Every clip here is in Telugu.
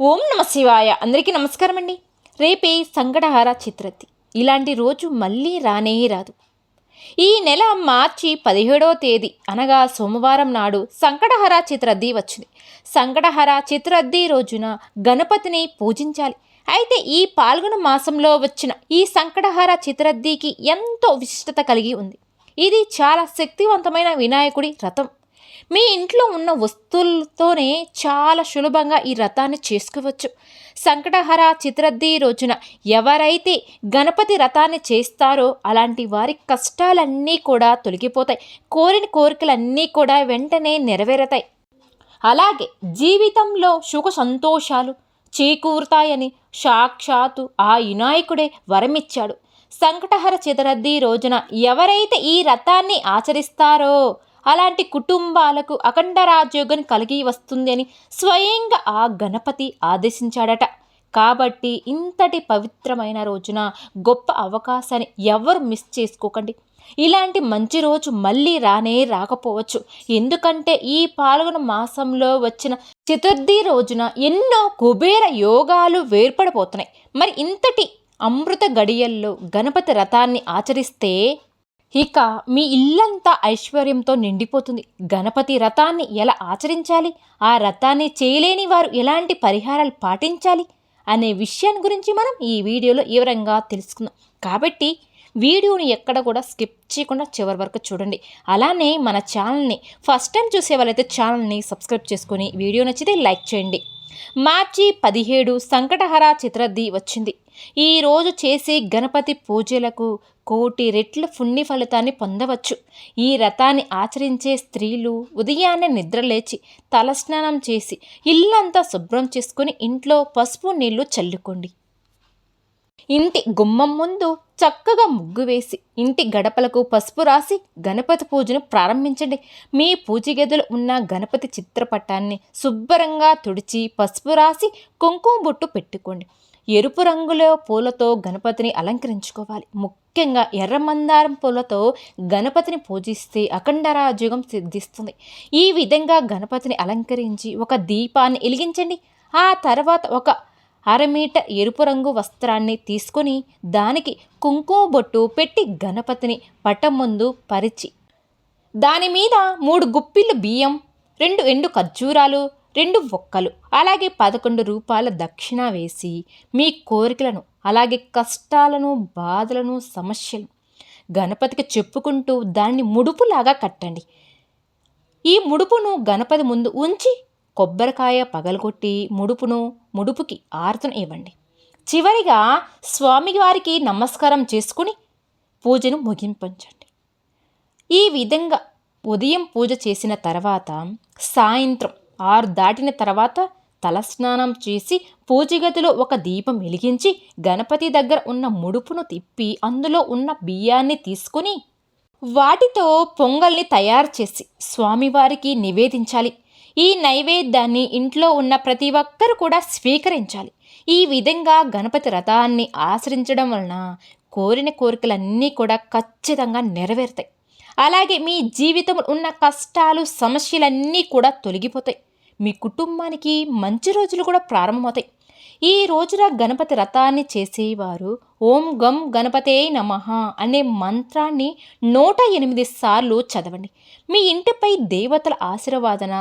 ఓం నమ శివాయ. అందరికీ నమస్కారం అండి రేపే సంగడహార చిత్రతి. ఇలాంటి రోజు మళ్ళీ రానే రాదు. ఈ నెల మార్చి పదిహేడవ తేదీ అనగా సోమవారం నాడు సంకటహర చిత్రద్ది వచ్చింది. సంకటహర చిత్రద్ది రోజున గణపతిని పూజించాలి. అయితే ఈ పాల్గొన మాసంలో వచ్చిన ఈ సంకటహర చిత్రద్దికి ఎంతో విశిష్టత కలిగి ఉంది. ఇది చాలా శక్తివంతమైన వినాయకుడి రథం. మీ ఇంట్లో ఉన్న వస్తువులతోనే చాలా సులభంగా ఈ రథాన్ని చేసుకోవచ్చు. సంకటహర చిత్రద్ది రోజున ఎవరైతే గణపతి రథాన్ని చేస్తారో అలాంటి వారి కష్టాలన్నీ కూడా తొలగిపోతాయి. కోరిన కోరికలన్నీ కూడా వెంటనే నెరవేరతాయి. అలాగే జీవితంలో సుఖ సంతోషాలు చేకూరుతాయని సాక్షాత్తు ఆ వినాయకుడే వరమిచ్చాడు. సంకటహర చితరద్ది రోజున ఎవరైతే ఈ రథాన్ని ఆచరిస్తారో అలాంటి కుటుంబాలకు అఖండ రాజ్యోగం కలిగి వస్తుంది అని స్వయంగా ఆ గణపతి ఆదేశించాడట. కాబట్టి ఇంతటి పవిత్రమైన రోజున గొప్ప అవకాశాన్ని ఎవరు మిస్ చేసుకోకండి. ఇలాంటి మంచి రోజు మళ్ళీ రానే రాకపోవచ్చు. ఎందుకంటే ఈ పాల్గొన మాసంలో వచ్చిన చతుర్థి రోజున ఎన్నో కుబేర యోగాలు వేర్పడిపోతున్నాయి మరి ఇంతటి అమృత గడియల్లో గణపతి రథాన్ని ఆచరిస్తే ఇక మీ ఇల్లంతా ఐశ్వర్యంతో నిండిపోతుంది. గణపతి రథాన్ని ఎలా ఆచరించాలి? ఆ రథాన్ని చేయలేని వారు ఎలాంటి పరిహారాలు పాటించాలి? అనే విషయాన్ని గురించి మనం ఈ వీడియోలో వివరంగా తెలుసుకుందాం. కాబట్టి వీడియోని ఎక్కడ కూడా స్కిప్ చేయకుండా చివరి వరకు చూడండి. అలానే మన ఛానల్ని ఫస్ట్ టైం చూసే వాళ్ళైతే ఛానల్ని సబ్స్క్రైబ్ చేసుకొని వీడియో నచ్చితే లైక్ చేయండి. మార్చి పదిహేడు సంకటహర చిత్రద్ది వచ్చింది. ఈరోజు చేసే గణపతి పూజలకు కోటి రెట్ల పుణ్య ఫలితాన్ని పొందవచ్చు. ఈ రథాన్ని ఆచరించే స్త్రీలు ఉదయాన్నే నిద్రలేచి తలస్నానం చేసి ఇల్లంతా శుభ్రం చేసుకుని ఇంట్లో పసుపు నీళ్ళు చల్లుకోండి. ఇంటి గుమ్మం ముందు చక్కగా ముగ్గు వేసి ఇంటి గడపలకు పసుపు రాసి గణపతి పూజను ప్రారంభించండి. మీ పూజ గదిలో ఉన్న గణపతి చిత్రపటాన్ని శుభ్రంగా తుడిచి పసుపు రాసి కుంకుమ బొట్టు పెట్టుకోండి. ఎరుపు రంగులో పూలతో గణపతిని అలంకరించుకోవాలి. ముఖ్యంగా ఎర్ర మందారం పూలతో గణపతిని పూజిస్తే అఖండ రాజయోగం సిద్ధిస్తుంది. ఈ విధంగా గణపతిని అలంకరించి ఒక దీపాన్ని వెలిగించండి. ఆ తర్వాత ఒక అర మీటర్ ఎరుపు రంగు వస్త్రాన్ని తీసుకొని దానికి కుంకుమ బొట్టు పెట్టి గణపతిని పటం ముందు పరిచి దాని మీద మూడు గుప్పిళ్ళు బియ్యం రెండు ఎండు ఖర్జూరాలు రెండు ఒక్కలు. అలాగే పదకొండు రూపాయల దక్షిణ వేసి మీ కోరికలను అలాగే కష్టాలను బాధలను సమస్యలు గణపతికి చెప్పుకుంటూ దాన్ని ముడుపులాగా కట్టండి. ఈ ముడుపును గణపతి ముందు ఉంచి కొబ్బరికాయ పగలగొట్టి ముడుపును ముడుపుకి ఆరుతను ఇవ్వండి. చివరిగా స్వామివారికి నమస్కారం చేసుకుని పూజను ముగింపించండి. ఈ విధంగా ఉదయం పూజ చేసిన తర్వాత సాయంత్రం ఆరు దాటిన తర్వాత తలస్నానం చేసి పూజగదిలో ఒక దీపం వెలిగించి గణపతి దగ్గర ఉన్న ముడుపును తిప్పి అందులో ఉన్న బియ్యాన్ని తీసుకుని వాటితో పొంగల్ని తయారు చేసి స్వామివారికి నివేదించాలి. ఈ నైవేద్యాన్ని ఇంట్లో ఉన్న ప్రతి ఒక్కరు కూడా స్వీకరించాలి. ఈ విధంగా గణపతి రథాన్ని ఆచరించడం వలన కోరిన కోరికలన్నీ కూడా ఖచ్చితంగా నెరవేరుతాయి. అలాగే మీ జీవితంలో ఉన్న కష్టాలు సమస్యలన్నీ కూడా తొలగిపోతాయి. మీ కుటుంబానికి మంచి రోజులు కూడా ప్రారంభమవుతాయి. ఈ రోజున గణపతి రథాన్ని చేసేవారు. ఓం గం గణపతే నమ అనే మంత్రాన్ని నూట ఎనిమిది సార్లు చదవండి. మీ ఇంటిపై దేవతల ఆశీర్వాదన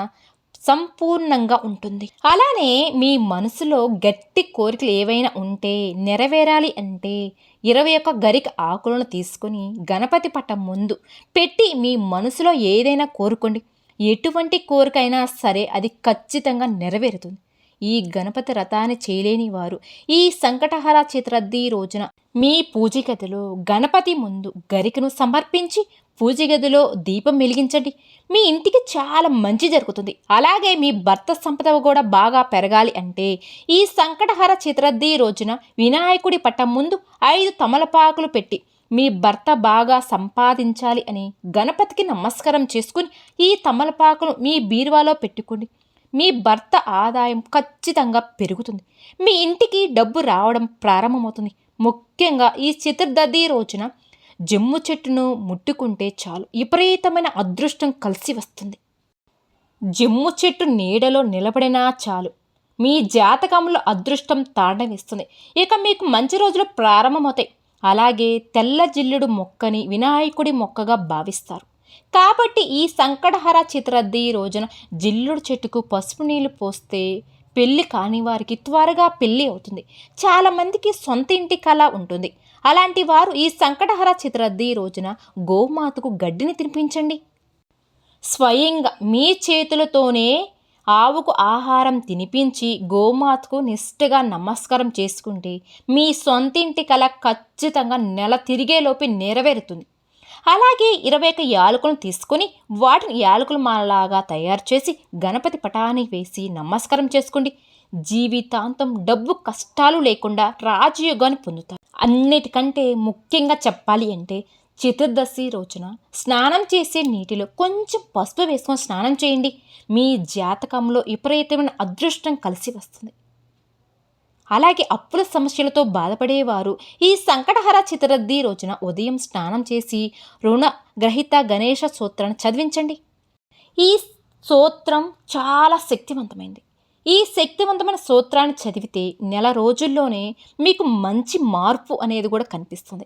సంపూర్ణంగా ఉంటుంది. అలానే మీ మనసులో గట్టి కోరికలు ఏవైనా ఉంటే నెరవేరాలి అంటే ఇరవై ఒక్క గరిక ఆకులను తీసుకొని గణపతి పట్టం ముందు పెట్టి మీ మనసులో ఏదైనా కోరుకోండి. ఎటువంటి కోరికైనా సరే అది ఖచ్చితంగా నెరవేరుతుంది. ఈ గణపతి రథాన్ని చేయలేని వారు ఈ సంకటహర చిత్రద్ది రోజున మీ పూజ గదిలో గణపతి ముందు గరికను సమర్పించి పూజ గదిలో దీపం వెలిగించండి. మీ ఇంటికి చాలా మంచి జరుగుతుంది. అలాగే మీ భర్త సంపద కూడా బాగా పెరగాలి అంటే ఈ సంకటహర చిత్రద్ది రోజున వినాయకుడి పట్టం ముందు ఐదు తమలపాకులు పెట్టి మీ భర్త బాగా సంపాదించాలి అని గణపతికి నమస్కారం చేసుకుని ఈ తమలపాకును మీ బీరువాలో పెట్టుకోండి. మీ భర్త ఆదాయం ఖచ్చితంగా పెరుగుతుంది. మీ ఇంటికి డబ్బు రావడం ప్రారంభమవుతుంది. ముఖ్యంగా ఈ చతుర్దశి రోజున జమ్ము చెట్టును ముట్టుకుంటే చాలు. విపరీతమైన అదృష్టం కలిసి వస్తుంది. జమ్ము చెట్టు నీడలో నిలబడినా చాలు. మీ జాతకంలో అదృష్టం తాండవిస్తుంది. ఇక మీకు మంచి రోజులు ప్రారంభమవుతాయి. అలాగే తెల్ల జిల్లుడు మొక్కని వినాయకుడి మొక్కగా భావిస్తారు. కాబట్టి ఈ సంకటహర చిత్రద్ది రోజున జిల్లుడు చెట్టుకు పసుపు నీళ్ళు పోస్తే పెళ్ళి కాని వారికి త్వరగా పెళ్ళి అవుతుంది. చాలామందికి సొంత ఇంటి కళ ఉంటుంది. అలాంటి వారు ఈ సంకటహర చిత్రద్ది రోజున గోమాతకు గడ్డిని తినిపించండి. స్వయంగా మీ చేతులతోనే ఆవుకు ఆహారం తినిపించి గోమాతకు నిష్ఠగా నమస్కారం చేసుకుంటే మీ సొంతింటి కల ఖచ్చితంగా నెల తిరిగేలోపు నెరవేరుతుంది. అలాగే ఇరవై ఒక యాలకులను తీసుకొని వాటిని యాలకుల మాలలాగా తయారు చేసి గణపతి పటానికి వేసి నమస్కారం చేసుకోండి. జీవితాంతం డబ్బు కష్టాలు లేకుండా రాజయోగాన్ని పొందుతారు. అన్నిటికంటే ముఖ్యంగా చెప్పాలి అంటే చతుర్దశి రోజున స్నానం చేసే నీటిలో కొంచెం పసుపు వేసుకొని స్నానం చేయండి. మీ జాతకంలో విపరీతమైన అదృష్టం కలిసి వస్తుంది. అలాగే అప్పుల సమస్యలతో బాధపడేవారు ఈ సంకటహర చతుర్థి రోజున ఉదయం స్నానం చేసి రుణగ్రహీత గణేష సూత్రాన్ని చదివించండి. ఈ సూత్రం చాలా శక్తివంతమైంది. ఈ శక్తివంతమైన సూత్రాన్ని చదివితే నెల రోజుల్లోనే మీకు మంచి మార్పు అనేది కూడా కనిపిస్తుంది.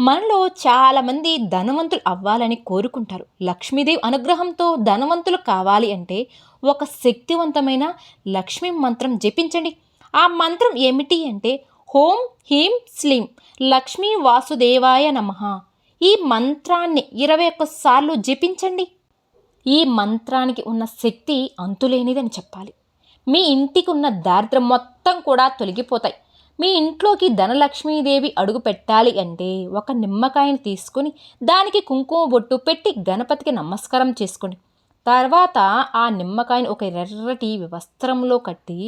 మనలో చాలామంది ధనవంతులు అవ్వాలని కోరుకుంటారు. లక్ష్మీదేవి అనుగ్రహంతో ధనవంతులు కావాలి అంటే ఒక శక్తివంతమైన లక్ష్మీ మంత్రం జపించండి. ఆ మంత్రం ఏమిటి అంటే హోం హీం స్లీం లక్ష్మీ వాసుదేవాయ నమ. ఈ మంత్రాన్ని ఇరవై ఒక్కసార్లు జపించండి. ఈ మంత్రానికి ఉన్న శక్తి అంతులేనిదని చెప్పాలి. మీ ఇంటికి ఉన్న దారిద్రం మొత్తం కూడా తొలగిపోతాయి. మీ ఇంట్లోకి ధనలక్ష్మీదేవి అడుగు పెట్టాలి అంటే ఒక నిమ్మకాయని తీసుకొని దానికి కుంకుమ బొట్టు పెట్టి గణపతికి నమస్కారం చేసుకోండి తర్వాత ఆ నిమ్మకాయని ఒక ఎర్రటి వస్త్రంలో కట్టి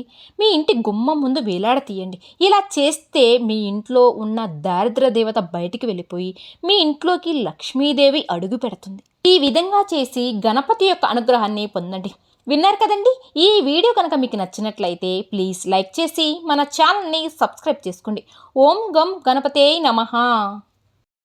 మీ ఇంటి గుమ్మం ముందు వేలాడతీయండి ఇలా చేస్తే మీ ఇంట్లో ఉన్న దారిద్ర దేవత బయటికి వెళ్ళిపోయి మీ ఇంట్లోకి లక్ష్మీదేవి అడుగు పెడుతుంది. ఈ విధంగా చేసి గణపతి యొక్క అనుగ్రహాన్ని పొందండి. విన్నారు కదండి? ఈ వీడియో కనుక మీకు నచ్చినట్లయితే ప్లీజ్ లైక్ చేసి మన ఛానల్ని సబ్స్క్రైబ్ చేసుకోండి. ఓం గం గణపతే నమ.